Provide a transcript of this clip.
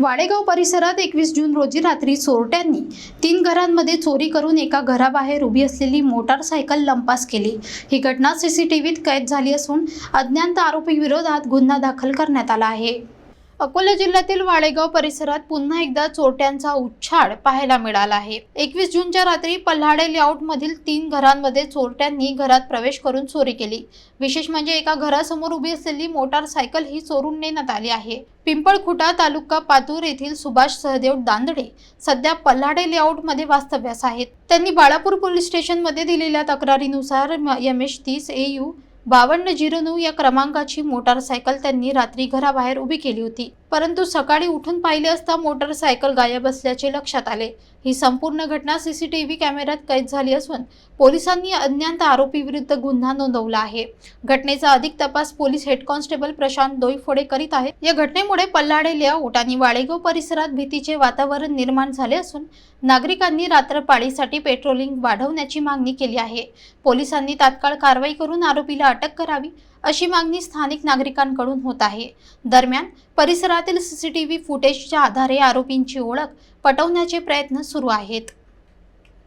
वाडेगाव परिसरात एकवीस जून रोजी रात्री चोरट्यांनी तीन घरांमध्ये चोरी करून एका घराबाहेर उभी असलेली मोटारसायकल लंपास केली. ही घटना सीसीटीव्हीत कैद झाली असून अज्ञात आरोपी विरोधात गुन्हा दाखल करण्यात आला आहे. अकोला जिल्ह्यातील वाडेगाव परिसरात पुन्हा एकदा चोरट्यांचा उच्छाड पाहायला मिळाला आहे. एकवीस जूनच्या रात्री पल्हाडे लेआउट मधील तीन घरांमध्ये चोरट्यांनी घरात प्रवेश करून चोरी केली. विशेष म्हणजे एका घरासमोर उभी असलेली मोटारसायकल ही चोरून नेण्यात आली आहे. पिंपळखुटा तालुका पातूर येथील सुभाष सहदेव दांदडे सध्या पल्हाडे लेआउटमध्ये वास्तव्यास आहेत. त्यांनी बाळापूर पोलीस स्टेशनमध्ये दिलेल्या तक्रारीनुसार एम एच तीस ए यू बावन्न झिरो नऊ या क्रमांकाची मोटारसायकल त्यांनी रात्री घराबाहेर उभी केली होती. परंतु सकाळी उठून पाहिले असता मोटारसायकल गायब असल्याचे लक्षात आले. ही संपूर्ण घटना सीसीटीव्ही कॅमेऱ्यात कैद झाली असून पोलिसांनी अज्ञात आरोपीविरुद्ध गुन्हा नोंदवला आहे. घटनेचा अधिक तपास police head constable Prashant Doiphode करीत आहेत. या घटनेमुळे पल्हाडे उटानी वाळेगाव परिसरात भीतीचे वातावरण निर्माण झाले असून नागरिकांनी रात्रपाळीसाठी पेट्रोलिंग वाढवण्याची मागणी केली आहे. पोलिसांनी तात्काळ कारवाई करून आरोपीला अटक करावी अशी मागणी स्थानिक नागरिकांकडून होत आहे. दरम्यान परिसरातील सीसीटीव्ही फुटेजच्या आधारे आरोपींची ओळख पटवण्याचे प्रयत्न सुरू आहेत.